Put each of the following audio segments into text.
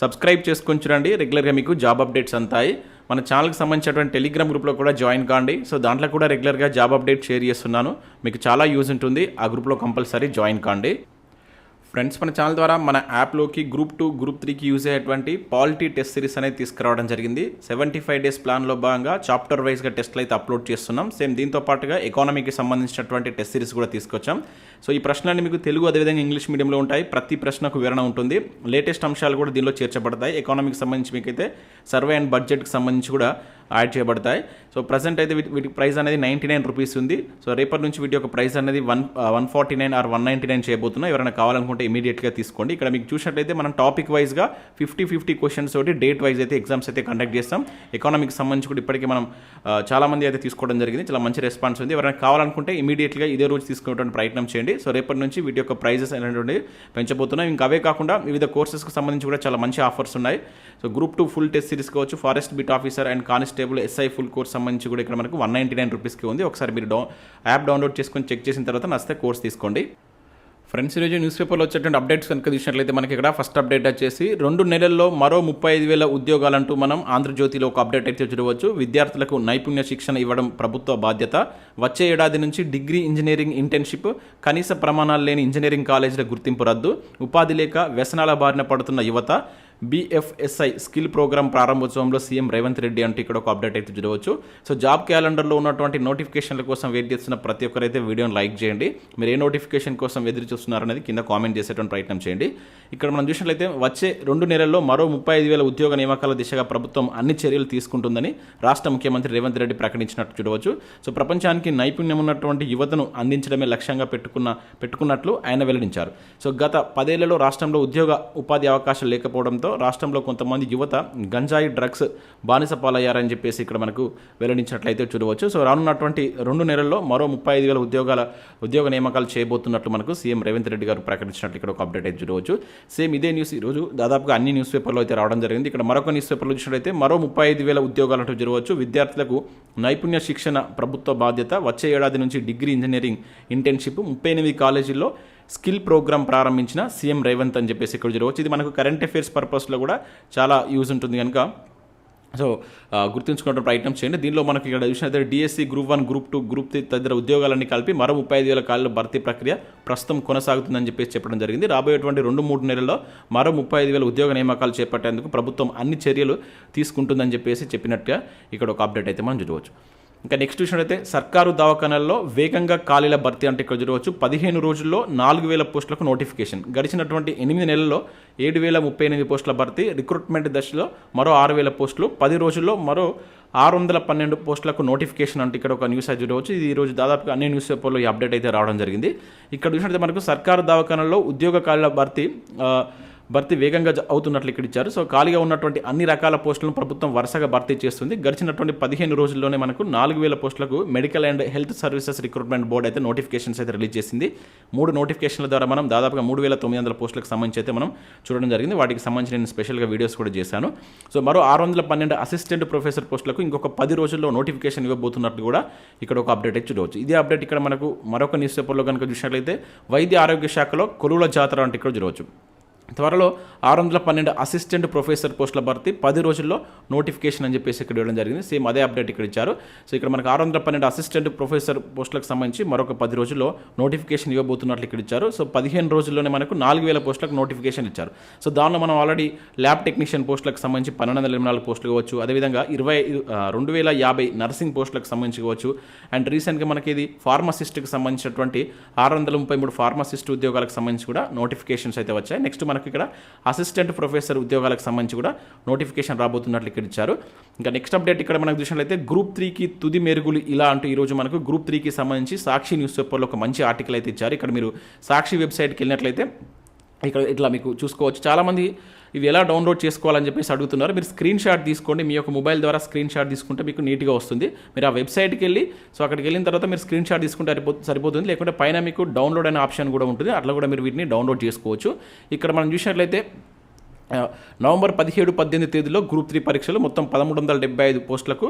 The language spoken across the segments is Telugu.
సబ్స్క్రైబ్ చేసుకొని చూడండి. రెగ్యులర్గా మీకు జాబ్ అప్డేట్స్ అంతాయి. మన ఛానల్కి సంబంధించినటువంటి టెలిగ్రామ్ గ్రూప్లో కూడా జాయిన్ కాండి. సో దాంట్లో కూడా రెగ్యులర్గా జాబ్ అప్డేట్ షేర్ చేస్తున్నాను. మీకు చాలా యూజ్ ఉంటుంది. ఆ గ్రూప్లో కంపల్సరీ జాయిన్ కాండి. ఫ్రెండ్స్ మన ఛానల్ ద్వారా మన యాప్లోకి గ్రూప్ టూ గ్రూప్ త్రీకి యూజ్ అయ్యేటువంటి పాలిటీ టెస్ట్ సిరీస్ అనేది తీసుకురావడం జరిగింది. సెవెంటీ ఫైవ్ డేస్ ప్లాన్లో భాగంగా చాప్టర్ వైజ్గా టెస్ట్లు అయితే అప్లోడ్ చేస్తున్నాం. సేమ్ దీంతో పాటుగా ఎకానమీకి సంబంధించినటువంటి టెస్ట్ సిరీస్ కూడా తీసుకొచ్చాం. సో ఈ ప్రశ్నలన్నీ మీకు తెలుగు అదేవిధంగా ఇంగ్లీష్ మీడియంలో ఉంటాయి. ప్రతి ప్రశ్నకు వివరణ ఉంటుంది. లేటెస్ట్ అంశాలు కూడా దీనిలో చేర్చబడతాయి. ఎకానమీకి సంబంధించి మీకైతే సర్వే అండ్ బడ్జెట్కి సంబంధించి కూడా యాడ్ చేయబడతాయి. సో ప్రజెంట్ అయితే వీటి ప్రైస్ అనేది నైంటీ నైన్ రూపీస్ ఉంది. సో రేపటి నుంచి వీటి యొక్క ప్రైస్ అనేది one one forty nine or one ninety nine చేయబోతున్నాం. ఎవరైనా కావాలనుకుంటే ఇమీడియట్గా తీసుకోండి. ఇక్కడ మీకు చూసినట్లయితే మనం టాపిక్ వైజ్గా ఫిఫ్టీ ఫిఫ్టీ క్వశ్చన్స్ తోటి డేట్ వైజ్ అయితే ఎగ్జామ్స్ అయితే కండక్ట్ చేస్తాం. ఎకానమీకి సంబంధించి కూడా ఇప్పటికే మనం చాలామంది అయితే తీసుకోవడం జరిగింది. చాలా మంచి రెస్పాన్స్ ఉంది. ఎవరైనా కావాలనుకుంటే ఇమీడియట్గా ఇదే రోజు తీసుకునేటువంటి ప్రయత్నం చేయండి. సో రేపటి నుంచి వీటి యొక్క ప్రైజెస్ అనేటువంటి పెంచబోతున్నాం. ఇంకా అవే కాకుండా వివిధ కోర్సెస్కి సంబంధించి కూడా చాలా మంచి ఆఫర్స్ ఉన్నాయి. So group two full test series కావచ్చు. Forest beat officer and constable SI full course సంబంధించి కూడా ఇక్కడ మనకు వన్ నైంటీ నైన్ రూపీస్కి ఉంది. ఒకసారి మీరు డౌన్ యాప్ డౌన్లోడ్ చేసుకొని చెక్ చేసిన తర్వాత నచ్చితే కోర్స్ తీసుకోండి. ఫ్రెండ్స్ ఈరోజు న్యూస్ పేపర్లో వచ్చేటువంటి అప్డేట్స్ కనుక చూసినట్లయితే మనకి ఇక్కడ ఫస్ట్ అప్డేట్ వచ్చేసి రెండు నెలల్లో మరో ముప్పై ఐదు వేల ఉద్యోగాలంటూ మనం ఆంధ్రజ్యోతిలో ఒక అప్డేట్ అయితే చూడవచ్చు. విద్యార్థులకు నైపుణ్య శిక్షణ ఇవ్వడం ప్రభుత్వ బాధ్యత. వచ్చే ఏడాది నుంచి డిగ్రీ ఇంజనీరింగ్ ఇంటర్న్షిప్ కనీస ప్రమాణాలు లేని ఇంజనీరింగ్ కాలేజీల గుర్తింపు రద్దు. ఉపాధి లేక వ్యసనాల బారిన పడుతున్న యువత బీఎఫ్ఎస్ఐ స్కిల్ ప్రోగ్రామ్ ప్రారంభోత్సవంలో సీఎం రేవంత్ రెడ్డి అంటూ ఇక్కడ ఒక అప్డేట్ అయితే చూడవచ్చు. సో జాబ్ క్యాలెండర్లో ఉన్నటువంటి నోటిఫికేషన్ల కోసం వెయిట్ చేస్తున్న ప్రతి ఒక్కరైతే వీడియోని లైక్ చేయండి. మీరు ఏ నోటిఫికేషన్ కోసం ఎదురు చూస్తున్నారనేది కింద కామెంట్ చేసేటువంటి ప్రయత్నం చేయండి. ఇక్కడ మనం చూసినట్లయితే వచ్చే రెండు నెలల్లో మరో ముప్పై ఐదు వేల ఉద్యోగ నియామకాల దిశగా ప్రభుత్వం అన్ని చర్యలు తీసుకుంటుందని రాష్ట్ర ముఖ్యమంత్రి రేవంత్ రెడ్డి ప్రకటించినట్టు చూడవచ్చు. సో ప్రపంచానికి నైపుణ్యం ఉన్నటువంటి యువతను అందించడమే లక్ష్యంగా పెట్టుకున్న పెట్టుకున్నట్లు ఆయన వెల్లడించారు. సో గత పదేళ్ళలో రాష్ట్రంలో ఉద్యోగ ఉపాధి అవకాశాలు లేకపోవడంతో రాష్ట్రంలో కొంతమంది యువత గంజాయి డ్రగ్స్ బానిస పాలయ్యారని చెప్పేసి ఇక్కడ మనకు వెల్లడించినట్లయితే చూడవచ్చు. సో రానున్నటువంటి రెండు నెలల్లో మరో ముప్పై ఐదు వేల ఉద్యోగాల ఉద్యోగ నియామకాలు చేయబోతున్నట్లు మనకు సీఎం రేవంత్ రెడ్డి గారు ప్రకటించినట్లు ఇక్కడ ఒక అప్డేట్ అయితే చూడవచ్చు. సేమ్ ఇదే న్యూస్ ఈరోజు దాదాపుగా అన్ని న్యూస్ పేపర్లో అయితే రావడం జరిగింది. ఇక్కడ మరొక న్యూస్ పేపర్లో చూసినట్లయితే మరో ముప్పై ఐదు వేల ఉద్యోగాలు అంటూ చూడవచ్చు. విద్యార్థులకు నైపుణ్య శిక్షణ ప్రభుత్వ బాధ్యత వచ్చే ఏడాది నుంచి డిగ్రీ ఇంజనీరింగ్ ఇంటర్న్షిప్ ముప్పై ఎనిమిది కాలేజీల్లో స్కిల్ ప్రోగ్రామ్ ప్రారంభించిన సీఎం రేవంత్ అని చెప్పేసి ఇక్కడ చూడవచ్చు ఇది మనకు కరెంట్ అఫైర్స్ పర్పస్లో కూడా చాలా యూజ్ ఉంటుంది కనుక. సో గుర్తుంచుకున్న ప్రయత్నం చేయండి. దీనిలో మనకి ఇక్కడ చూసినట్లయితే DSC group one group two group three తదితర ఉద్యోగాలన్నీ కలిపి మరో ముప్పై ఐదు వేల కాళ్ళ భర్తీ ప్రక్రియ ప్రస్తుతం కొనసాగుతుందని చెప్పేసి చెప్పడం జరిగింది. రాబోయేటువంటి రెండు మూడు నెలల్లో మరో ముప్పై ఐదు వేల ఉద్యోగ నియామకాలు చేపట్టేందుకు ప్రభుత్వం అన్ని చర్యలు తీసుకుంటుందని చెప్పేసి చెప్పినట్టుగా ఇక్కడ ఒక అప్డేట్ అయితే మనం చూడవచ్చు. ఇంకా నెక్స్ట్ చూసినట్లయితే సర్కారు దవాఖానాల్లో వేగంగా ఖాళీల భర్తీ అంటే ఇక్కడ చూడవచ్చు. పదిహేను రోజుల్లో నాలుగు వేల పోస్టులకు నోటిఫికేషన్. గడిచినటువంటి ఎనిమిది నెలల్లో ఏడు వేల ముప్పై ఎనిమిది పోస్టుల భర్తీ. రిక్రూట్మెంట్ దశలో మరో ఆరు వేల పోస్టులు. పది రోజుల్లో మరో ఆరు వందల పన్నెండు పోస్టులకు నోటిఫికేషన్ అంటే ఇక్కడ ఒక న్యూస్ అది చూడవచ్చు. ఇది ఈ రోజు దాదాపుగా అన్ని న్యూస్ పేపర్లో ఈ అప్డేట్ అయితే రావడం జరిగింది. ఇక్కడ చూసినట్లయితే మనకు సర్కారు దవాఖానాల్లో ఉద్యోగ ఖాళీల భర్తీ భర్తీ వేగంగా అవుతున్నట్లు ఇక్కడ ఇచ్చారు. సో ఖాళీగా ఉన్నటువంటి అన్ని రకాల పోస్టులను ప్రభుత్వం వరుసగా భర్తీ చేస్తుంది. గడిచినటువంటి పదిహేను రోజుల్లోనే మనకు నాలుగు వేల పోస్టులకు medical and health services recruitment board అయితే నోటిఫికేషన్స్ అయితే రిలీజ్ చేసింది. మూడు నోటిఫికేషన్ల ద్వారా మనం దాదాపుగా మూడు వేల తొమ్మిది వందల పోస్టులకు సంబంధించి అయితే మనం చూడడం జరిగింది. వాటికి సంబంధించి నేను స్పెషల్గా వీడియోస్ కూడా చేశాను. సో మరో ఆరు వందల పన్నెండు అసిస్టెంట్ ప్రొఫెసర్ పోస్టులకు ఇంకొక పది రోజుల్లో నోటిఫికేషన్ ఇవ్వబోతున్నట్లు కూడా ఇక్కడ ఒక అప్డేట్ అయితే చూడవచ్చు. ఇదే అప్డేట్ ఇక్కడ మనకు మరొక న్యూస్ పేపర్లో కనుక చూసినట్లయితే వైద్య ఆరోగ్య శాఖలో కొలువుల జాతర అంటే ఇక్కడ చూడవచ్చు. త్వరలో ఆరు వందల పన్నెండు అసిస్టెంట్ ప్రొఫెసర్ పోస్టుల భర్తీ పది రోజుల్లో నోటిఫికేషన్ అని చెప్పేసి ఇక్కడ ఇవ్వడం జరిగింది. సేమ్ అదే అప్డేట్ ఇక్కడ ఇచ్చారు. సో ఇక్కడ మనకు ఆరు వందల పన్నెండు అసిస్టెంట్ ప్రొఫెసర్ పోస్టులకు సంబంధించి మరొక పది రోజుల్లో నోటిఫికేషన్ ఇవ్వబోతున్నట్లు ఇక్కడ ఇచ్చారు. సో పదిహేను రోజుల్లోనే మనకు నాలుగు వేల పోస్టులకు నోటిఫికేషన్ ఇచ్చారు. సో దానిలో మనం ఆల్రెడీ ల్యాబ్ టెక్నీషియన్ పోస్టులకు సంబంధించి పన్నెండు వందల ఇరవై నాలుగు పోస్టులు కావచ్చు అదేవిధంగా ఇరవై రెండు వేల యాభై నర్సింగ్ పోస్టులకు సంబంధించి కావచ్చు అండ్ రీసెంట్గా మనకి ఇది ఫార్మసిస్ట్కి సంబంధించినటువంటి ఆరు వందల ముప్పై మూడు ఫార్మసిస్ట్ ఉద్యోగాలకు సంబంధించి కూడా నోటిఫికేషన్స్ అయితే వచ్చాయి. నెక్స్ట్ మనకి ఇక్కడ అసిస్టెంట్ ప్రొఫెసర్ ఉద్యోగాలకు సంబంధించి కూడా నోటిఫికేషన్ రాబోతున్నట్లు ఇక్కడ ఇచ్చారు. ఇంకా నెక్స్ట్ అప్డేట్ ఇక్కడ మనకు చూసినట్లయితే గ్రూప్ త్రీకి తుది మెరుగులు ఇలా అంటూ ఈరోజు మనకు గ్రూప్ త్రీకి సంబంధించి సాక్షి న్యూస్ పేపర్లో ఒక మంచి ఆర్టికల్ అయితే ఇచ్చారు. ఇక్కడ మీరు సాక్షి వెబ్సైట్కి వెళ్ళినట్లయితే ఇక్కడ ఇట్లా మీకు చూసుకోవచ్చు. చాలామంది ఇవి ఎలా డౌన్లోడ్ చేసుకోవాలని చెప్పేసి అడుగుతున్నారు. మీరు స్క్రీన్ షాట్ తీసుకోండి. మీ యొక్క మొబైల్ ద్వారా స్క్రీన్ షాట్ తీసుకుంటే మీకు నీట్గా వస్తుంది. మీరు ఆ వెబ్సైట్కి వెళ్ళి సో అక్కడికి వెళ్ళిన తర్వాత మీరు స్క్రీన్ షాట్ తీసుకుంటే సరిపో- సరిపోతుంది. లేకుంటే పైన మీకు డౌన్లోడ్ అనే ఆప్షన్ కూడా ఉంటుంది. అట్లా కూడా మీరు వీటిని డౌన్లోడ్ చేసుకోవచ్చు. ఇక్కడ మనం చూసినట్లయితే నవంబర్ పదిహేడు పద్దెనిమిది తేదీలో గ్రూప్ త్రీ పరీక్షలు మొత్తం పదమూడు వందల డెబ్బై ఐదు పోస్టులకు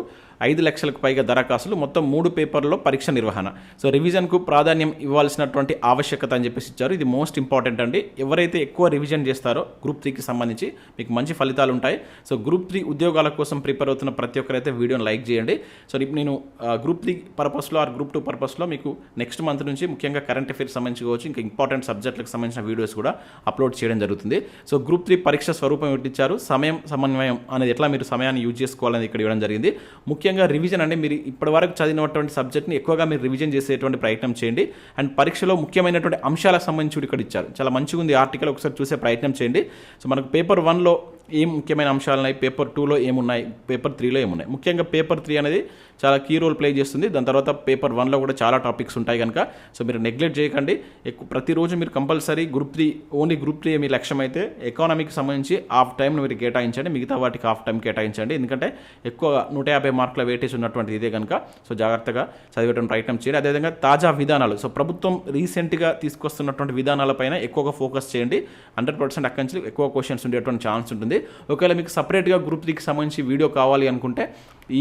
ఐదు లక్షలకు పైగా దరఖాస్తులు మొత్తం మూడు పేపర్లో పరీక్ష నిర్వహణ. సో రివిజన్కు ప్రాధాన్యం ఇవ్వాల్సినటువంటి ఆవశ్యకత అని చెప్పేసి ఇచ్చారు. ఇది మోస్ట్ ఇంపార్టెంట్ అండి. ఎవరైతే ఎక్కువ రివిజన్ చేస్తారో గ్రూప్ త్రీకి సంబంధించి మీకు మంచి ఫలితాలు ఉంటాయి. సో గ్రూప్ త్రీ ఉద్యోగాల కోసం ప్రిపేర్ అవుతున్న ప్రతి ఒక్కరైతే వీడియోని లైక్ చేయండి. సో ఇప్పుడు నేను గ్రూప్ త్రీ పర్పస్లో ఆర్ గ్రూప్ టూ పర్పస్లో మీకు నెక్స్ట్ మంత్ నుంచి ముఖ్యంగా కరెంట్ అఫైర్స్ సంబంధించి కావచ్చు ఇంకా ఇంపార్టెంట్ సబ్జెక్టులకు సంబంధించిన వీడియోస్ కూడా అప్లోడ్ చేయడం జరుగుతుంది. సో గ్రూప్ త్రీ పరీక్ష స్వరూపం ఇచ్చారు సమయం సమన్వయం అనేది ఎట్లా మీరు సమయాన్ని యూజ్ చేసుకోవాలని ఇక్కడ ఇవ్వడం జరిగింది. ముఖ్యంగా రివిజన్ అంటే మీరు ఇప్పటి వరకు చదివినటువంటి సబ్జెక్ట్ని ఎక్కువగా మీరు రివిజన్ చేసేటువంటి ప్రయత్నం చేయండి. అండ్ పరీక్షలో ముఖ్యమైనటువంటి అంశాలకు సంబంధించి ఇక్కడ ఇచ్చారు. చాలా మంచిగా ఉంది ఆర్టికల్. ఒకసారి చూసే ప్రయత్నం చేయండి. సో మనకు పేపర్ వన్లో ఏం ముఖ్యమైన అంశాలు ఉన్నాయి పేపర్ టూలో ఏమున్నాయి? పేపర్ త్రీలో ఏమున్నాయి? ముఖ్యంగా పేపర్ త్రీ అనేది చాలా కీ రోల్ ప్లే చేస్తుంది. దాని తర్వాత పేపర్ వన్లో కూడా చాలా టాపిక్స్ ఉంటాయి కనుక సో మీరు నెగ్లెక్ట్ చేయకండి. ఎక్కువ ప్రతిరోజు మీరు compulsory group three only group three మీ లక్ష్యం అయితే ఎకానమీకి సంబంధించి హాఫ్ టైంను మీరు కేటాయించండి. మిగతా వాటికి హాఫ్ టైం కేటాయించండి. ఎందుకంటే ఎక్కువ నూట యాభై మార్కుల వేటేజ్ ఉన్నటువంటి ఇదే కనుక సో జాగ్రత్తగా చదివేటువంటి ప్రయత్నం చేయండి. అదేవిధంగా తాజా విధానాలు సో ప్రభుత్వం రీసెంట్గా తీసుకొస్తున్నటువంటి విధానాలపైన ఎక్కువగా ఫోకస్ చేయండి. హండ్రెడ్ పర్సెంట్ అక్కడి నుంచి ఎక్కువ క్వశ్చన్స్ ఉండేటువంటి ఛాన్స్ ఉంటుంది. ఒకవేళ మీకు సపరేట్గా గ్రూప్ త్రీకి సంబంధించి వీడియో కావాలి అనుకుంటే ఈ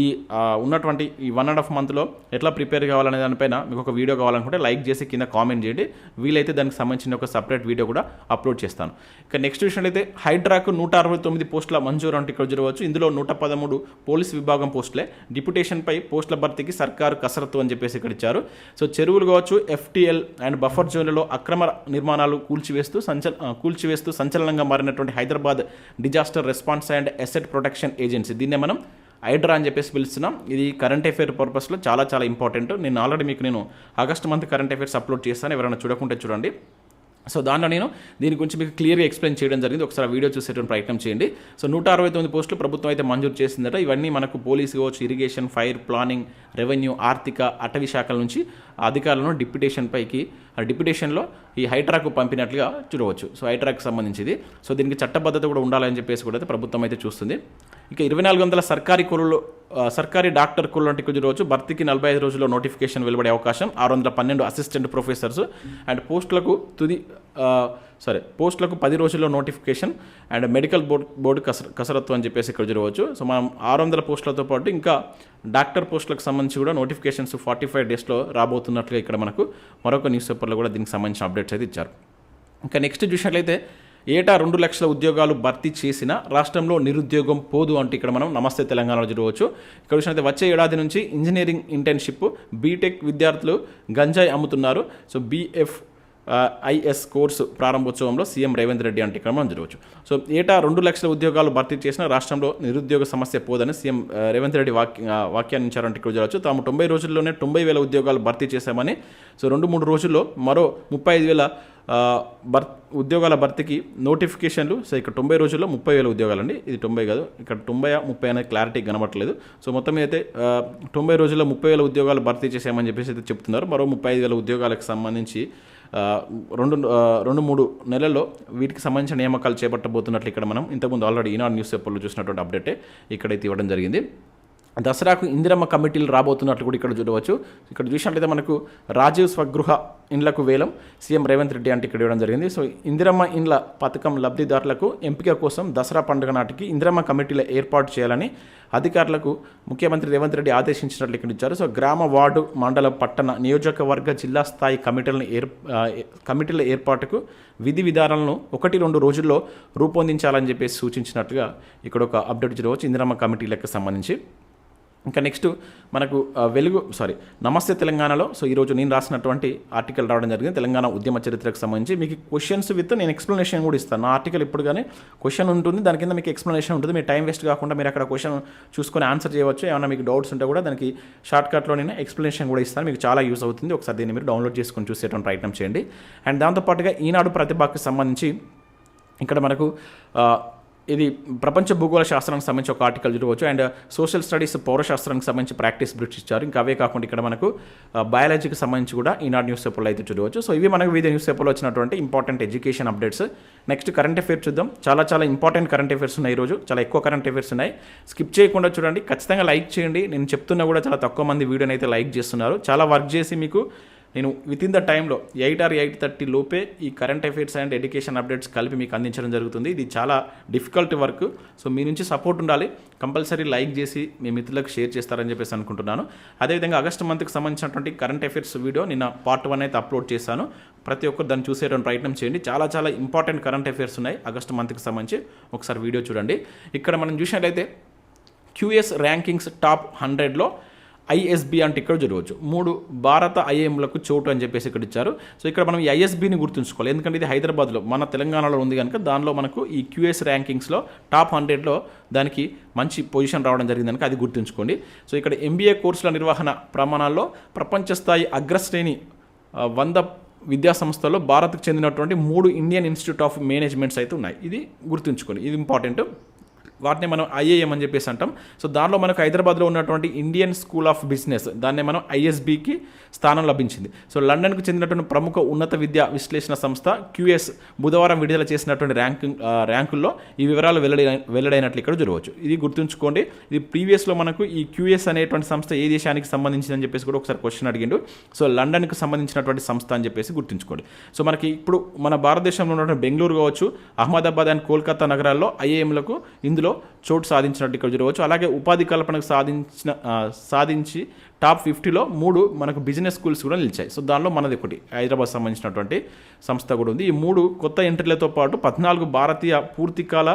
ఉన్నటువంటి ఈ వన్ అండ్ హాఫ్ మంత్లో ఎట్లా ప్రిపేర్ కావాలనే దానిపైన మీకు ఒక వీడియో కావాలనుకుంటే లైక్ చేసి కింద కామెంట్ చేయండి. వీలైతే దానికి సంబంధించిన ఒక సపరేట్ వీడియో కూడా అప్లోడ్ చేస్తాను. ఇక నెక్స్ట్ విషయం అయితే హైడ్రాకు నూట అరవై తొమ్మిది పోస్టుల మంజూరు అంటే ఇక్కడ జరగవచ్చు ఇందులో నూట పదమూడు పోలీస్ విభాగం పోస్టులే. డిప్యుటేషన్పై పోస్టుల భర్తీకి సర్కారు కసరత్తు అని చెప్పేసి ఇక్కడ ఇచ్చారు. సో చెరువులు కావచ్చు ఎఫ్టీఎల్ అండ్ బఫర్ జోన్లలో అక్రమ నిర్మాణాలు కూల్చివేస్తూ సంచల కూల్చివేస్తూ సంచలనంగా మారినటువంటి Hyderabad disaster response and asset protection agency దీన్నే మనం హైడ్రా అని చెప్పేసి పిలుస్తున్నాం. ఇది కరెంట్ అఫైర్ పర్పస్లో చాలా చాలా ఇంపార్టెంట్ నేను ఆల్రెడీ మీకు నేను August month current affairs upload చేస్తాను. ఎవరైనా చూడకుంటే చూడండి. సో దాంట్లో నేను దీని గురించి మీకు క్లియర్గా ఎక్స్ప్లెయిన్ చేయడం జరిగింది. ఒకసారి వీడియో చూసేటువంటి ప్రయత్నం చేయండి. సో నూట అరవై తొమ్మిది పోస్టులు ప్రభుత్వం అయితే మంజూరు చేసిందట. ఇవన్నీ మనకు పోలీస్ కావచ్చు ఇరిగేషన్ ఫైర్ ప్లానింగ్ రెవెన్యూ ఆర్థిక అటవీ శాఖల నుంచి అధికారులను డిప్యుటేషన్ పైకి ఆ డిప్యుటేషన్లో ఈ హైడ్రాకు పంపినట్లుగా చూడవచ్చు. సో హైడ్రాకు సంబంధించింది. సో దీనికి చట్టబద్ధత కూడా ఉండాలని చెప్పేసి కూడా అయితే ప్రభుత్వం అయితే చూస్తుంది. ఇక ఇరవై నాలుగు వందల సర్కారీ కులలో సర్కారీ డాక్టర్ కులు కొద్ది చూడవచ్చు భర్తీకి నలభై ఐదు రోజుల్లో నోటిఫికేషన్ వెలువడే అవకాశం. ఆరు వందల పన్నెండు అసిస్టెంట్ ప్రొఫెసర్స్ అండ్ పోస్టులకు తుది సారీ సరే పోస్టులకు పది రోజుల్లో notification. And medical board board కసర కసరత్తు అని చెప్పేసి ఇక్కడ చూడవచ్చు. సో మనం ఆరు వందల పోస్టులతో పాటు ఇంకా డాక్టర్ పోస్టులకు సంబంధించి కూడా నోటిఫికేషన్స్ ఫార్టీ ఫైవ్ డేస్లో రాబోతున్నట్లుగా ఇక్కడ మనకు మరొక న్యూస్ పేపర్లో కూడా దీనికి సంబంధించిన అప్డేట్స్ అయితే ఇచ్చారు. ఇంకా నెక్స్ట్ చూసినట్లయితే ఏటా రెండు లక్షల ఉద్యోగాలు భర్తీ చేసిన రాష్ట్రంలో నిరుద్యోగం పోదు అంటే ఇక్కడ మనం నమస్తే తెలంగాణలో చూడవచ్చు. ఇక్కడ చూసినైతే వచ్చే ఏడాది నుంచి ఇంజనీరింగ్ ఇంటర్న్షిప్ బీటెక్ విద్యార్థులు గంజాయి అమ్ముతున్నారు. సో బీఎఫ్ ఐఎస్ కోర్సు ప్రారంభోత్సవంలో సీఎం రేవంత్ రెడ్డి అంటే ఇక్కడ మనం చూడవచ్చు. సో ఏటా రెండు లక్షల ఉద్యోగాలు భర్తీ చేసిన రాష్ట్రంలో నిరుద్యోగ సమస్య పోదని సీఎం రేవంత్ రెడ్డి వాక్య వ్యాఖ్యానించారంటే ఇక్కడ చూడవచ్చు. తాము తొంభై రోజుల్లోనే తొంభై వేల ఉద్యోగాలు భర్తీ చేశామని సో రెండు మూడు రోజుల్లో మరో ముప్పై ఐదు వేల భర్త ఉద్యోగాల భర్తీకి నోటిఫికేషన్లు సో ఇక్కడ తొంభై రోజుల్లో ముప్పై వేల ఉద్యోగాలండి. ఇది తొంభై కాదు. ఇక్కడ తొంభై ముప్పై అనేది క్లారిటీ కనబట్టలేదు సో మొత్తం మీద అయితే తొంభై రోజుల్లో ముప్పై వేల ఉద్యోగాలు భర్తీ చేసామని చెప్పేసి అయితే చెప్తున్నారు. మరో ముప్పై ఐదు వేల ఉద్యోగాలకు సంబంధించి రెండు రెండు మూడు నెలల్లో వీటికి సంబంధించిన నియామకాలు చేపట్టబోతున్నట్లు ఇక్కడ మనం ఇంతకుముందు ఆల్రెడీ ఈనాడు న్యూస్ పేపర్లో చూసినటువంటి అప్డేటే ఇక్కడైతే ఇవ్వడం జరిగింది. దసరాకు ఇందిరమ్మ కమిటీలు రాబోతున్నట్లు కూడా ఇక్కడ చూడవచ్చు. ఇక్కడ చూసినట్లయితే మనకు రాజీవ్ స్వగృహ ఇండ్లకు వేలం సీఎం రేవంత్ రెడ్డి అంటే ఇక్కడ ఇవ్వడం జరిగింది. సో ఇందిరమ్మ ఇండ్ల పథకం లబ్ధిదారులకు ఎంపిక కోసం దసరా పండుగ నాటికి ఇందిరమ్మ కమిటీల ఏర్పాటు చేయాలని అధికారులకు ముఖ్యమంత్రి రేవంత్ రెడ్డి ఆదేశించినట్లు ఇక్కడ ఇచ్చారు. సో గ్రామ వార్డు మండల పట్టణ నియోజకవర్గ జిల్లా స్థాయి కమిటీలను ఏర్ కమిటీల ఏర్పాటుకు విధి విధానాలను ఒకటి రెండు రోజుల్లో రూపొందించాలని చెప్పేసి సూచించినట్టుగా ఇక్కడ ఒక అప్డేట్ చూడవచ్చు. ఇందిరమ్మ కమిటీలకు సంబంధించి. ఇంకా నెక్స్ట్ మనకు వెలుగు సారీ నమస్తే తెలంగాణలో. సో ఈరోజు నేను రాసినటువంటి ఆర్టికల్ రావడం జరిగింది. తెలంగాణ ఉద్యమ చరిత్రకు సంబంధించి మీకు క్వశ్చన్స్ విత్ నేను ఎక్స్ప్లెనేషన్ కూడా ఇస్తాను. నా ఆర్టికల్ ఇప్పుడు కానీ క్వశ్చన్ ఉంటుంది దాని కింద మీకు ఎక్స్ప్లెనేషన్ ఉంటుంది. మీరు టైం వేస్ట్ కాకుండా మీరు అక్కడ క్వశ్చన్ చూసుకొని ఆన్సర్ చేయవచ్చు. ఏమైనా మీకు డౌట్స్ ఉంటే కూడా దానికి షార్ట్ కట్లో నేను ఎక్స్ప్లెనేషన్ కూడా ఇస్తాను. మీకు చాలా యూస్ అవుతుంది. ఒకసారి దీన్ని మీరు డౌన్లోడ్ చేసుకొని చూసేటువంటి ప్రయత్నం చేయండి. అండ్ దాంతోపాటుగా ఈనాడు ప్రతిభకు సంబంధించి ఇక్కడ మనకు ఇది ప్రపంచ భూగోళ శాస్త్రానికి సంబంధించి ఒక ఆర్టికల్ చూడవచ్చు. అండ్ సోషల్ స్టడీస్ పౌరశాస్త్రానికి సంబంధించి ప్రాక్టీస్ బ్రిడ్జ్ ఇచ్చారు ఇంకా అవే కాకుండా ఇక్కడ మనకు uh, బయాలజీకి సంబంధించి కూడా ఈనాడు న్యూస్ పేపర్లో అయితే చూడవచ్చు. సో ఇవి మనకు వివిధ న్యూస్ పేపర్లో వచ్చినటువంటి important education updates next current affairs చూద్దాం. చాలా చాలా ఇంపార్టెంట్ కరెంట్ అఫేర్స్ ఉన్నాయి ఈరోజు. చాలా ఎక్కువ కరెంట్ అఫేర్స్ ఉన్నాయి. స్కిప్ చేయకుండా చూడండి. ఖచ్చితంగా లైక్ చేయండి. నేను చెప్తున్నా కూడా చాలా తక్కువ మంది వీడియోని అయితే లైక్ చేస్తున్నారు. చాలా వర్క్ చేసి మీకు నేను విత్ ఇన్ ద టైంలో ఎయిట్ ఆర్ ఎయిట్ థర్టీ లోపే ఈ current affairs and education updates కలిపి మీకు అందించడం జరుగుతుంది. ఇది చాలా డిఫికల్ట్ వర్క్ సో మీ నుంచి సపోర్ట్ ఉండాలి. కంపల్సరీ లైక్ చేసి మీ మిత్రులకు షేర్ చేస్తారని చెప్పేసి అనుకుంటున్నాను. అదేవిధంగా ఆగస్ట్ మంత్కి సంబంధించినటువంటి కరెంట్ అఫైర్స్ వీడియో నిన్న పార్ట్ వన్ అయితే అప్లోడ్ చేశాను. ప్రతి ఒక్కరు దాన్ని చూసేటువంటి ప్రయత్నం చేయండి. చాలా చాలా ఇంపార్టెంట్ కరెంట్ అఫైర్స్ ఉన్నాయి ఆగస్ట్ మంత్కి సంబంధించి. ఒకసారి వీడియో చూడండి. ఇక్కడ మనం చూసినట్లయితే క్యూఎస్ ర్యాంకింగ్స్ టాప్ హండ్రెడ్లో ఐఎస్బి అంటే ఇక్కడ చూడవచ్చు మూడు భారత ఐఏఎంలకు చోటు అని చెప్పేసి ఇక్కడ ఇచ్చారు. సో ఇక్కడ మనం ఈ ఐఎస్బిని గుర్తుంచుకోవాలి. ఎందుకంటే ఇది హైదరాబాద్లో మన తెలంగాణలో ఉంది కనుక దానిలో మనకు ఈ క్యూఎస్ ర్యాంకింగ్స్లో టాప్ హండ్రెడ్లో దానికి మంచి పొజిషన్ రావడం జరిగింది కనుక అది గుర్తుంచుకోండి. సో ఇక్కడ ఎంబీఏ కోర్సుల నిర్వహణ ప్రమాణాల్లో ప్రపంచ స్థాయి అగ్రశ్రేణి వంద విద్యా సంస్థల్లో భారత్కు చెందినటువంటి మూడు ఇండియన్ ఇన్స్టిట్యూట్ ఆఫ్ మేనేజ్మెంట్స్ అయితే ఉన్నాయి. ఇది గుర్తుంచుకోండి. ఇది ఇంపార్టెంట్. వాటిని మనం ఐఏఎం అని చెప్పేసి అంటాం. సో దానిలో మనకు హైదరాబాద్లో ఉన్నటువంటి ఇండియన్ స్కూల్ ఆఫ్ బిజినెస్ దాన్ని మనం ఐఎస్బికి స్థానం లభించింది. సో లండన్కు చెందినటువంటి ప్రముఖ ఉన్నత విద్యా విశ్లేషణ సంస్థ క్యూఎస్ బుధవారం విడుదల చేసినటువంటి ర్యాంకింగ్ ర్యాంకుల్లో ఈ వివరాలు వెల్లడి వెల్లడైనట్లు ఇక్కడ చూడవచ్చు ఇది గుర్తుంచుకోండి ఇది ప్రీవియస్లో మనకు ఈ క్యూఎస్ అనేటువంటి సంస్థ ఏ దేశానికి సంబంధించిందని చెప్పేసి కూడా ఒకసారి క్వశ్చన్ అడిగిండు. సో లండన్కు సంబంధించినటువంటి సంస్థ అని చెప్పేసి గుర్తుంచుకోండి. సో మనకి ఇప్పుడు మన భారతదేశంలో ఉన్నటువంటి బెంగళూరు కావచ్చు అహ్మదాబాద్ అండ్ కోల్కతా నగరాల్లో ఐఏఎంలకు ఇందులో చోటు సాధించినట్టు ఇక్కడ చూడవచ్చు. అలాగే ఉపాధి కల్పనకు సాధించిన సాధించి టాప్ ఫిఫ్టీలో మూడు మనకు బిజినెస్ స్కూల్స్ కూడా నిలిచాయి. సో దానిలో మనది ఒకటి. హైదరాబాద్ సంబంధించినటువంటి సంస్థ కూడా ఉంది. ఈ మూడు కొత్త ఎంట్రీలతో పాటు పద్నాలుగు భారతీయ పూర్తికాల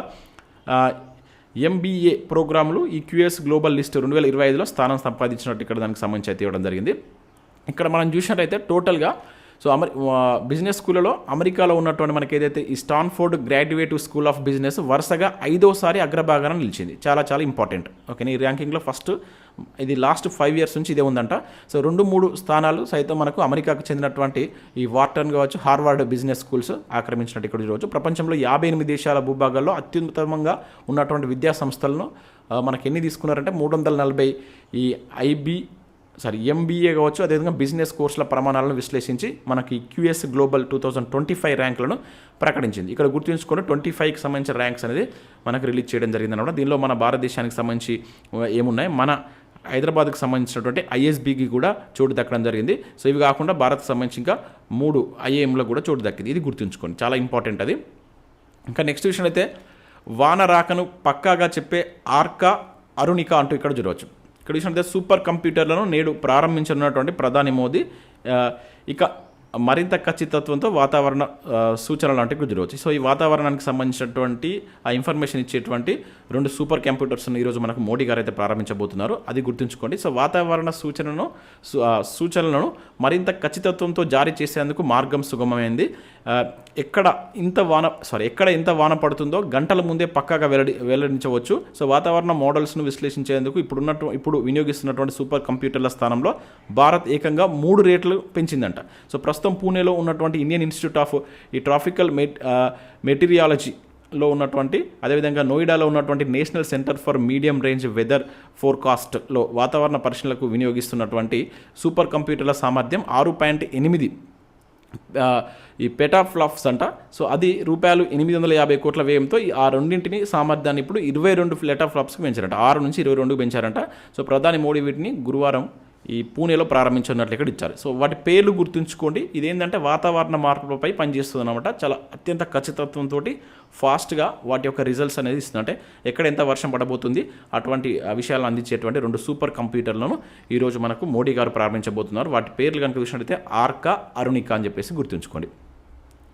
ఎంబీఏ ప్రోగ్రాములు ఈ క్యూఎస్ గ్లోబల్ లిస్ట్ రెండు వేల ఇరవై ఐదులో స్థానం సంపాదించినట్టు ఇక్కడ దానికి సంబంధించి అయితే ఇవ్వడం జరిగింది. ఇక్కడ మనం చూసినట్టయితే టోటల్గా సో అమరి బిజినెస్ స్కూళ్ళలో అమెరికాలో ఉన్నటువంటి మనకి ఏదైతే ఈ Stanford graduate school of business వరుసగా ఐదోసారి అగ్రభాగాన నిలిచింది. చాలా చాలా ఇంపార్టెంట్. ఓకే ఈ ర్యాంకింగ్లో ఫస్ట్ ఇది లాస్ట్ ఫైవ్ ఇయర్స్ నుంచి ఇదే ఉందంట. సో రెండు మూడు స్థానాలు సైతం మనకు అమెరికాకు చెందినటువంటి ఈ వార్టన్ కావచ్చు హార్వర్డ్ బిజినెస్ స్కూల్స్ ఆక్రమించినట్టు ఇక్కడ ఈరోజు ప్రపంచంలో యాభై ఎనిమిది దేశాల భూభాగాల్లో అత్యుత్తమంగా ఉన్నటువంటి విద్యా సంస్థలను మనకి ఎన్ని తీసుకున్నారంటే మూడు వందల నలభై ఈ ఐబీ సారీ ఎంబీఏ కావచ్చు అదేవిధంగా బిజినెస్ కోర్సుల ప్రమాణాలను విశ్లేషించి మనకి QS global two thousand twenty five ర్యాంకులను ప్రకటించింది. ఇక్కడ గుర్తుంచుకొని ట్వంటీ ఫైవ్కి సంబంధించిన ర్యాంక్స్ అనేది మనకు రిలీజ్ చేయడం జరిగింది అనమాట దీనిలో మన భారతదేశానికి సంబంధించి ఏమున్నాయి? మన హైదరాబాద్కి సంబంధించినటువంటి ఐఎస్బికి కూడా చోటు దక్కడం జరిగింది. సో ఇవి కాకుండా భారత్కి సంబంధించి ఇంకా మూడు ఐఏఎంలో కూడా చోటు దక్కింది. ఇది గుర్తుంచుకోండి చాలా ఇంపార్టెంట్ అది. ఇంకా నెక్స్ట్ విషయం అయితే వాన రాకను పక్కాగా చెప్పే ఆర్కా అరుణిక అంటూ ఇక్కడ చూడవచ్చు. ఇక్కడ చూసినట్లయితే సూపర్ కంప్యూటర్లను నేడు ప్రారంభించనున్నటువంటి ప్రధాని మోదీ ఇక మరింత ఖచ్చితత్వంతో వాతావరణ సూచనలు అంటే ఇక్కడ సో ఈ వాతావరణానికి సంబంధించినటువంటి ఆ ఇన్ఫర్మేషన్ ఇచ్చేటువంటి రెండు సూపర్ కంప్యూటర్స్ను ఈరోజు మనకు మోడీ గారు అయితే ప్రారంభించబోతున్నారు. అది గుర్తుంచుకోండి. సో వాతావరణ సూచనను సు- సూచనలను మరింత ఖచ్చితత్వంతో జారీ చేసేందుకు మార్గం సుగమమైంది. ఎక్కడ ఇంత వాన సారీ ఎక్కడ ఎంత వాన పడుతుందో గంటల ముందే పక్కాగా వెల్లడి వెల్లడించవచ్చు. సో వాతావరణ మోడల్స్ను విశ్లేషించేందుకు ఇప్పుడున్నట్టు ఇప్పుడు వినియోగిస్తున్నటువంటి సూపర్ కంప్యూటర్ల స్థానంలో భారత్ ఏకంగా మూడు రేట్లు పెంచిందంట. సో ప్రస్తుతం పూణేలో ఉన్నటువంటి ఇండియన్ ఇన్స్టిట్యూట్ ఆఫ్ ఈ ట్రాఫికల్ మెట్ మెటీరియాలజీ లో ఉన్నటువంటి అదేవిధంగా నోయిడాలో ఉన్నటువంటి national centre for medium range weather ఫోర్కాస్ట్లో వాతావరణ పరిశీలనలకు వినియోగిస్తున్నటువంటి సూపర్ కంప్యూటర్ల సామర్థ్యం ఆరు పాయింట్ ఎనిమిది ఈ పెటాఫ్లాఫ్స్ అంట. సో అది రూపాయలు ఎనిమిది వందల యాభై కోట్ల వ్యయంతో ఆ రెండింటిని సామర్థ్యాన్ని ఇప్పుడు ఇరవై రెండు ఫ్లాప్స్కి పెంచారంట. ఆరు నుంచి ఇరవై రెండుకి పెంచారంట. సో ప్రధాని మోడీ వీటిని గురువారం ఈ పూణేలో ప్రారంభించినట్లు ఇక్కడ ఇచ్చారు. సో వాటి పేర్లు గుర్తుంచుకోండి. ఇదేంటంటే వాతావరణ మార్పులపై పనిచేస్తుంది అనమాట చాలా అత్యంత ఖచ్చితత్వంతో ఫాస్ట్గా వాటి యొక్క రిజల్ట్స్ అనేది ఇస్తుంది. అంటే ఎక్కడ ఎంత వర్షం పడబోతుంది అటువంటి విషయాలను అందించేటువంటి రెండు సూపర్ కంప్యూటర్లను ఈరోజు మనకు మోడీ గారు ప్రారంభించబోతున్నారు. వాటి పేర్లు కనుక చూసినట్లయితే ఆర్కా అరుణిక అని చెప్పేసి గుర్తుంచుకోండి.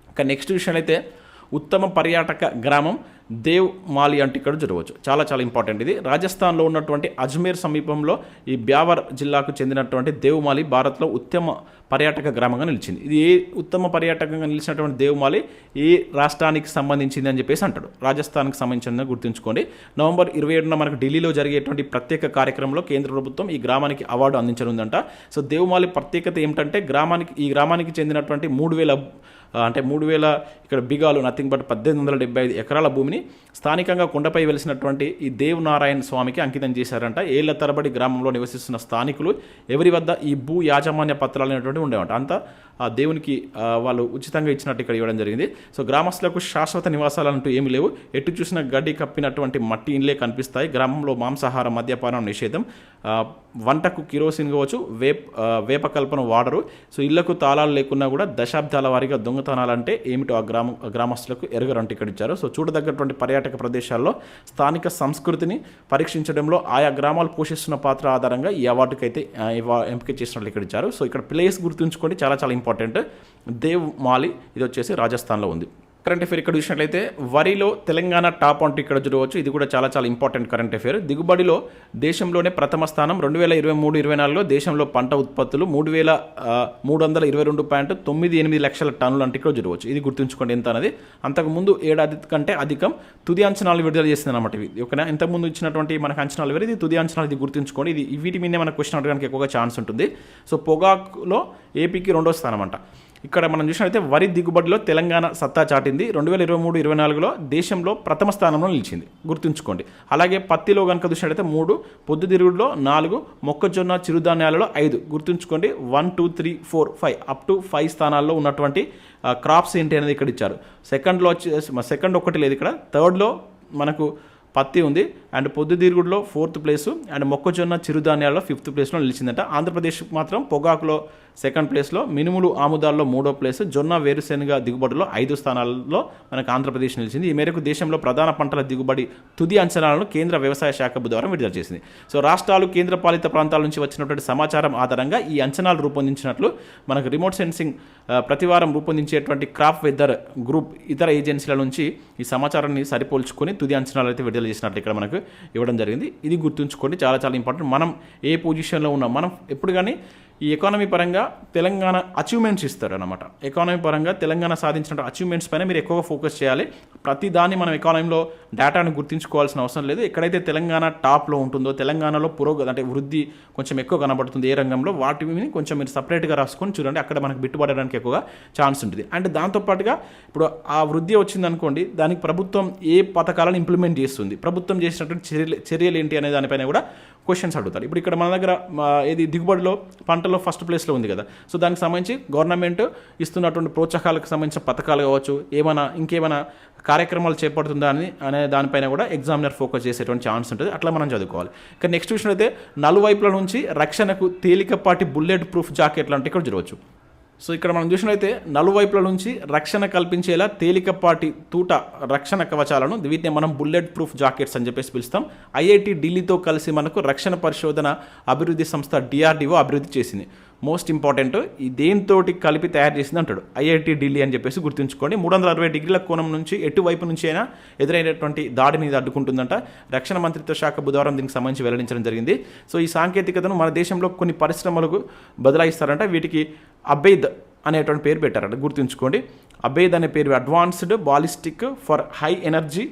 ఇంకా నెక్స్ట్ విషయం అయితే ఉత్తమ పర్యాటక గ్రామం దేవ్ మాలి అంటే ఇక్కడ చూడవచ్చు చాలా చాలా ఇంపార్టెంట్ ఇది. రాజస్థాన్లో ఉన్నటువంటి అజ్మీర్ సమీపంలో ఈ బ్యావర్ జిల్లాకు చెందినటువంటి దేవమాలి భారత్లో ఉత్తమ పర్యాటక గ్రామంగా నిలిచింది. ఇది ఏ ఉత్తమ పర్యాటకంగా నిలిచినటువంటి దేవుమాలి ఏ రాష్ట్రానికి సంబంధించింది అని చెప్పేసి అంటాడు. రాజస్థాన్కి సంబంధించిందని గుర్తుంచుకోండి. నవంబర్ ఇరవై ఏడున మనకు ఢిల్లీలో జరిగేటువంటి ప్రత్యేక కార్యక్రమంలో కేంద్ర ప్రభుత్వం ఈ గ్రామానికి అవార్డు అందించనుందంట. సో దేవుమాలి ప్రత్యేకత ఏమిటంటే గ్రామానికి ఈ గ్రామానికి చెందినటువంటి మూడు వేల అంటే మూడు వేల ఇక్కడ బిగాలు నథింగ్ బట్ పద్దెనిమిది వందల డెబ్బై ఐదు ఎకరాల భూమిని స్థానికంగా కొండపై వెలిసినటువంటి ఈ దేవ్ నారాయణ స్వామికి అంకితం చేశారంట. ఏళ్ళ తరబడి గ్రామంలో నివసిస్తున్న స్థానికులు ఎవరి వద్ద ఈ భూ యాజమాన్య పత్రాలు అనేటువంటి ఉండేవంట. అంతా ఆ దేవునికి వాళ్ళు ఉచితంగా ఇచ్చినట్టు ఇక్కడ ఇవ్వడం జరిగింది. సో గ్రామస్తులకు శాశ్వత నివాసాలు అంటూ ఏమి లేవు. ఎటు చూసిన గడ్డి కప్పినటువంటి మట్టి ఇండ్లే కనిపిస్తాయి. గ్రామంలో మాంసాహారం మద్యపానం నిషేధం. వంటకు కిరోసిన్ కావచ్చు వేప్ వేపకల్పన వేప వాడరు. సో ఇళ్ళకు తాళాలు లేకున్నా కూడా దశాబ్దాల వారీగా దొంగతనాలంటే ఏమిటో ఆ గ్రామ గ్రామస్తులకు ఎరగరంటూ ఇక్కడ ఇచ్చారు. సో చూడదగ్గటువంటి పర్యాటక ప్రదేశాల్లో స్థానిక సంస్కృతిని పరీక్షించడంలో ఆయా గ్రామాలు పోషిస్తున్న పాత్ర ఆధారంగా ఈ అవార్డుకైతే ఎంపిక చేసినట్లు ఇక్కడ ఇచ్చారు. సో ఇక్కడ ప్లేస్ గుర్తుంచుకోండి. చాలా చాలా ఇంపార్టెంట్. దేవ్ మాలి ఇది వచ్చేసి రాజస్థాన్లో ఉంది. కరెంట్ అఫేర్ ఇక్కడ చూసినట్లయితే వరిలో తెలంగాణ టాప్ అంటూ ఇక్కడ చూడవచ్చు. ఇది కూడా చాలా చాలా ఇంపార్టెంట్ కరెంట్ అఫేర్ దిగుబడిలో దేశంలోనే ప్రథమ స్థానం రెండు వేల ఇరవై మూడు ఇరవై నాలుగులో దేశంలో పంట ఉత్పత్తులు మూడు వేల మూడు వందల ఇరవై రెండు పాయింట్ తొమ్మిది ఎనిమిది లక్షల టన్నులు అంటే ఇక్కడ చూడవచ్చు. ఇది గుర్తుంచుకోండి ఎంత అనేది. అంతకుముందు ఏడాది కంటే అధికం తుది అంచనాలు విడుదల చేసింది అనమాట ఇది ఓకేనా ఇంతకుముందు ఇచ్చినటువంటి మనకు అంచనాలు వేరే ఇది తుది అంచనాలు ఇది గుర్తుంచుకోండి. ఇది వీటి మీదే మనకు క్వశ్చన్ అడగడానికి ఎక్కువగా ఛాన్స్ ఉంటుంది. సో పొగాకులో ఏపీకి రెండో స్థానం అంట. ఇక్కడ మనం చూసినట్లయితే వరి దిగుబడిలో తెలంగాణ సత్తా చాటింది. రెండు వేల ఇరవై మూడు ఇరవై నాలుగులో దేశంలో ప్రథమ స్థానంలో నిలిచింది. గుర్తుంచుకోండి. అలాగే పత్తిలో కనుక చూసినట్లయితే మూడు పొద్దుతిరుగుడులో నాలుగు మొక్కజొన్న చిరుధాన్యాలలో ఐదు. గుర్తుంచుకోండి one two three four five. Up to five స్థానాల్లో ఉన్నటువంటి క్రాప్స్ ఏంటి అనేది ఇక్కడ ఇచ్చారు. సెకండ్లో వచ్చి సెకండ్ ఒకటి లేదు ఇక్కడ. థర్డ్లో మనకు పత్తి ఉంది. అండ్ పొద్దుతిరుగుడులో ఫోర్త్ ప్లేసు. అండ్ మొక్కజొన్న చిరుధాన్యాల్లో ఫిఫ్త్ ప్లేస్లో నిలిచిందట. ఆంధ్రప్రదేశ్ మాత్రం పొగాకులో సెకండ్ ప్లేస్లో మినుములు ఆముదాల్లో మూడో ప్లేస్ జొన్న వేరుశెనగ దిగుబడిలో ఐదు స్థానాల్లో మనకు ఆంధ్రప్రదేశ్ నిలిచింది. ఈ మేరకు దేశంలో ప్రధాన పంటల దిగుబడి తుది అంచనాలను కేంద్ర వ్యవసాయ శాఖ బుధవారం విడుదల చేసింది. సో రాష్ట్రాలు కేంద్రపాలిత ప్రాంతాల నుంచి వచ్చినటువంటి సమాచారం ఆధారంగా ఈ అంచనాలు రూపొందించినట్లు మనకు రిమోట్ సెన్సింగ్ ప్రతివారం రూపొందించేటువంటి క్రాప్ వెదర్ గ్రూప్ ఇతర ఏజెన్సీల నుంచి ఈ సమాచారాన్ని సరిపోల్చుకొని తుది అంచనాలు అయితే విడుదల చేసినట్లు ఇక్కడ మనకు ఇవ్వడం జరిగింది. ఇది గుర్తుంచుకోండి చాలా చాలా ఇంపార్టెంట్. మనం ఏ పొజిషన్లో ఉన్నాం? మనం ఎప్పుడు కానీ ఈ ఎకానమీ పరంగా తెలంగాణ అచీవ్మెంట్స్ ఇస్తారు అనమాట ఎకానమీ పరంగా తెలంగాణ సాధించిన అచీవ్మెంట్స్ పైన మీరు ఎక్కువగా ఫోకస్ చేయాలి. ప్రతి దాన్ని మనం ఎకానమీలో డేటాను గుర్తించుకోవాల్సిన అవసరం లేదు. ఎక్కడైతే తెలంగాణ టాప్లో ఉంటుందో తెలంగాణలో పురోగతి అంటే వృద్ధి కొంచెం ఎక్కువ కనబడుతుంది ఏ రంగంలో వాటిని కొంచెం మీరు సపరేట్గా రాసుకొని చూడండి. అక్కడ మనకు బిట్టుబడడానికి ఎక్కువగా ఛాన్స్ ఉంటుంది. అండ్ దాంతోపాటుగా ఇప్పుడు ఆ వృద్ధి వచ్చిందనుకోండి దానికి ప్రభుత్వం ఏ పథకాలను ఇంప్లిమెంట్ చేస్తుంది? ప్రభుత్వం చేసినటువంటి చర్యలు చర్యలు ఏంటి అనే దానిపైన కూడా క్వశ్చన్స్ అడుగుతారు. ఇప్పుడు ఇక్కడ మన దగ్గర ఇది ఏది దిగుబడిలో పంటలో ఫస్ట్ ప్లేస్లో ఉంది కదా. సో దానికి సంబంధించి గవర్నమెంట్ ఇస్తున్నటువంటి ప్రోత్సాహాలకు సంబంధించిన పథకాలు కావచ్చు ఏమైనా ఇంకేమైనా కార్యక్రమాలు చేపడుతుందా అని అనే దానిపైన కూడా ఎగ్జామినర్ ఫోకస్ చేసేటువంటి ఛాన్స్ ఉంటుంది. అట్లా మనం చదువుకోవాలి. ఇక నెక్స్ట్ విషయం అయితే నలువైపుల నుంచి రక్షణకు తేలికపాటి బుల్లెట్ ప్రూఫ్ జాకెట్లు అంటే ఇక్కడ చూడవచ్చు. సో ఇక్కడ మనం చూసినట్లయితే నలువైపుల నుంచి రక్షణ కల్పించేలా తేలికపాటి తూట రక్షణ కవచాలను వీటిని మనం బుల్లెట్ ప్రూఫ్ జాకెట్స్ అని చెప్పేసి పిలుస్తాం. ఐఐటి ఢిల్లీతో కలిసి మనకు రక్షణ పరిశోధన అభివృద్ధి సంస్థ డిఆర్డిఓ అభివృద్ధి చేసింది. Most important. దేనితోటి కలిపి తయారు చేసింది అంటాడు. ఐఐటి ఢిల్లీ అని చెప్పేసి గుర్తుంచుకోండి. మూడు వందల అరవై డిగ్రీల కోణం నుంచి ఎటువైపు నుంచి అయినా ఎదురైనటువంటి దాడిని ఇది అడ్డుకుంటుందంట. రక్షణ మంత్రిత్వ శాఖ బుధవారం దీనికి సంబంధించి వెల్లడించడం జరిగింది. సో ఈ సాంకేతికతను మన దేశంలో కొన్ని పరిశ్రమలకు బదలాయిస్తారంట. వీటికి అబేద్ అనేటువంటి పేరు పెట్టారంట. గుర్తుంచుకోండి. అబైద్ అనే పేరు advanced ballistic for high energy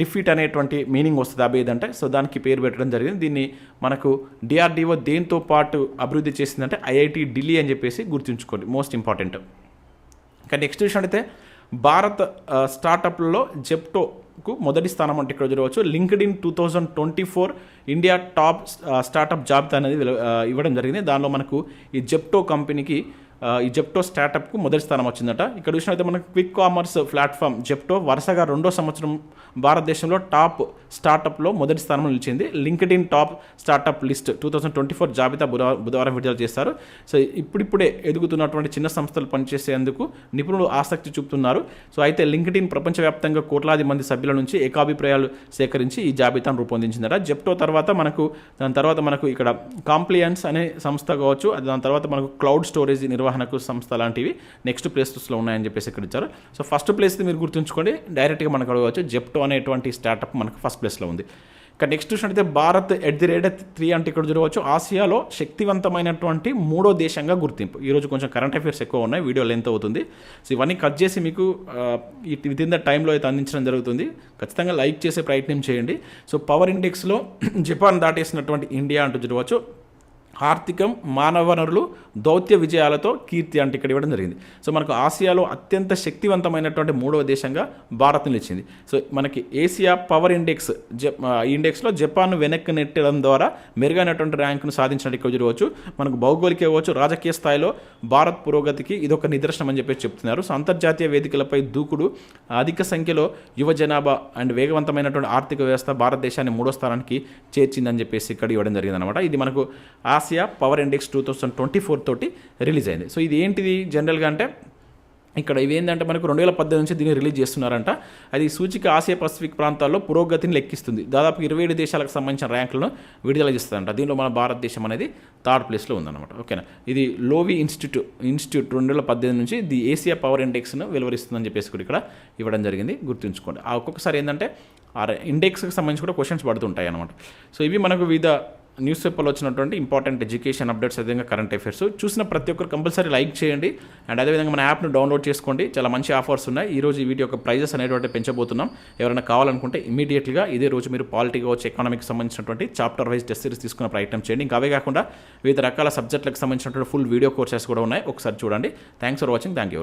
defeat అనేటువంటి మీనింగ్ వస్తుంది అబేద్ అంటే. సో దానికి పేరు పెట్టడం జరిగింది. దీన్ని మనకు డిఆర్డిఓ దేంతో పాటు అభివృద్ధి చేసిందంటే ఐఐటి ఢిల్లీ అని చెప్పేసి గుర్తుంచుకోండి. మోస్ట్ ఇంపార్టెంట్ ఇంకా నెక్స్ట్ విషయం అయితే భారత్ స్టార్టప్లలో జెప్టో జెప్టోకు మొదటి స్థానం అంటే ఇక్కడ చూడవచ్చు. LinkedIn two thousand twenty four India top startup జాబితా అనేది ఇవ్వడం జరిగింది. దానిలో మనకు ఈ జెప్టో కంపెనీకి ఈ జెప్టో స్టార్టప్కు మొదటి స్థానం వచ్చిందట. ఇక్కడ చూసినట్లయితే మనకు క్విక్ కామర్స్ ప్లాట్ఫామ్ జెప్టో వరుసగా రెండో సంవత్సరం భారతదేశంలో టాప్ స్టార్టప్లో మొదటి స్థానంలో నిలిచింది. LinkedIn top startup list two thousand twenty four జాబితా బుధవారం బుధవారం విడుదల చేస్తారు సో ఇప్పుడిప్పుడే ఎదుగుతున్నటువంటి చిన్న సంస్థలు పనిచేసేందుకు నిపుణులు ఆసక్తి చూపుతున్నారు. సో అయితే లింక్డ్ ఇన్ ప్రపంచవ్యాప్తంగా కోట్లాది మంది సభ్యుల నుంచి ఏకాభిప్రాయాలు సేకరించి ఈ జాబితాను రూపొందించిందట. జెప్టో తర్వాత మనకు దాని తర్వాత మనకు ఇక్కడ కాంప్లియన్స్ అనే సంస్థ కావచ్చు దాని తర్వాత మనకు క్లౌడ్ స్టోరేజ్ నిర్వహణకు సంస్థ లాంటివి నెక్స్ట్ ప్లేసెస్లో ఉన్నాయని చెప్పేసి ఇక్కడ ఇచ్చారు. సో ఫస్ట్ ప్లేస్ మీరు గుర్తుంచుకోండి. డైరెక్ట్గా మనకు అడగవచ్చు. జెప్టో అనేటువంటి స్టార్టప్ మనకు ఫస్ట్ ప్లేస్లో ఉంది. ఇక నెక్స్ట్ చూసినట్టయితే Bharat at the rate three అంటే ఇక్కడ చూడవచ్చు. ఆసియాలో శక్తివంతమైనటువంటి మూడో దేశంగా గుర్తింపు. ఈరోజు కొంచెం కరెంట్ అఫైర్స్ ఎక్కువ ఉన్నాయి. వీడియో లెంత్ అవుతుంది. సో ఇవన్నీ కట్ చేసి మీకు విత్ ఇన్ ద టైంలో అయితే అందించడం జరుగుతుంది. ఖచ్చితంగా లైక్ చేసే ప్రయత్నం చేయండి. సో పవర్ ఇండెక్స్లో జపాన్ దాటేసినటువంటి ఇండియా అంటూ చూడవచ్చు. ఆర్థికం మానవ వనరులు దౌత్య విజయాలతో కీర్తి అంటే ఇక్కడ ఇవ్వడం జరిగింది. సో మనకు ఆసియాలో అత్యంత శక్తివంతమైనటువంటి మూడవ దేశంగా భారత్ నిలిచింది. సో మనకి ఏసియా పవర్ ఇండెక్స్ జ ఇండెక్స్లో జపాన్ వెనక్కి నెట్టడం ద్వారా మెరుగైనటువంటి ర్యాంకును సాధించినట్టు ఇక్కడ చూడవచ్చు. మనకు భౌగోళిక ఇవ్వచ్చు రాజకీయ స్థాయిలో భారత్ పురోగతికి ఇదొక నిదర్శనం అని చెప్పేసి చెప్తున్నారు. సో అంతర్జాతీయ వేదికలపై దూకుడు అధిక సంఖ్యలో యువ జనాభా అండ్ వేగవంతమైనటువంటి ఆర్థిక వ్యవస్థ భారతదేశాన్ని మూడో స్థానానికి చేర్చిందని చెప్పేసి ఇక్కడ ఇవ్వడం జరిగింది అనమాట ఇది మనకు Asia power index two thousand twenty four తోటి రిలీజ్ అయింది. సో ఇది ఏంటిది జనరల్గా అంటే ఇక్కడ ఇవి మనకు రెండు వేల పద్దెనిమిది నుంచి దీన్ని రిలీజ్ చేస్తున్నారంట. అది సూచిక ఆసియా పసిఫిక్ ప్రాంతాల్లో పురోగతిని లెక్కిస్తుంది. దాదాపు ఇరవై ఏడు దేశాలకు సంబంధించిన ర్యాంకులను విడుదల చేస్తుందంట. దీనిలో మన భారతదేశం అనేది థర్డ్ ప్లేస్లో ఉందన్నమాట. ఓకేనా? ఇది లోవి ఇన్స్టిట్యూట్ ఇన్స్టిట్యూట్ రెండు వేల పద్దెనిమిది నుంచి ది ఏసియా పవర్ ఇండెక్స్ను వెలువరిస్తుందని చెప్పేసి కూడా ఇక్కడ ఇవ్వడం జరిగింది. గుర్తుంచుకోండి. ఆ ఒక్కొక్కసారి ఏంటంటే ఆ ఇండెక్స్కి సంబంధించి కూడా క్వశ్చన్స్ పడుతుంటాయి అనమాట సో ఇవి మనకు వివిధ న్యూస్ పేపర్లో వచ్చినటువంటి ఇంపార్టెంట్ ఎడ్యుకేషన్ అప్డేట్స్ అదేవిధంగా కరెంట్ అఫైర్స్ చూసిన ప్రతి ఒక్కరు కంపల్సరీ లైక్ చేయండి. అండ్ అదేవిధంగా మన యాప్ను డౌన్లోడ్ చేసుకోండి. చాలా మంచి ఆఫర్స్ ఉన్నాయి. ఈ రోజు ఈ వీడియో యొక్క ప్రైజెస్ అనేటువంటి పెంచబోతున్నాం. ఎవరైనా కావాలనుకుంటే ఇమీడియట్గా ఇదే రోజు మీరు పాలిటీ కావచ్చు ఎకానమిక్ సంబంధించినటువంటి చాప్టర్ వైజ్ టెస్ట్ సిరీస్ తీసుకునే ప్రయత్నం చేయండి. ఇంకా అవే కాకుండా వివిధ రకాల సబ్జెక్టులకు సంబంధించినటువంటి ఫుల్ వీడియో కోర్సెస్ కూడా ఉన్నాయి. ఒకసారి చూడండి. Thanks for watching thank you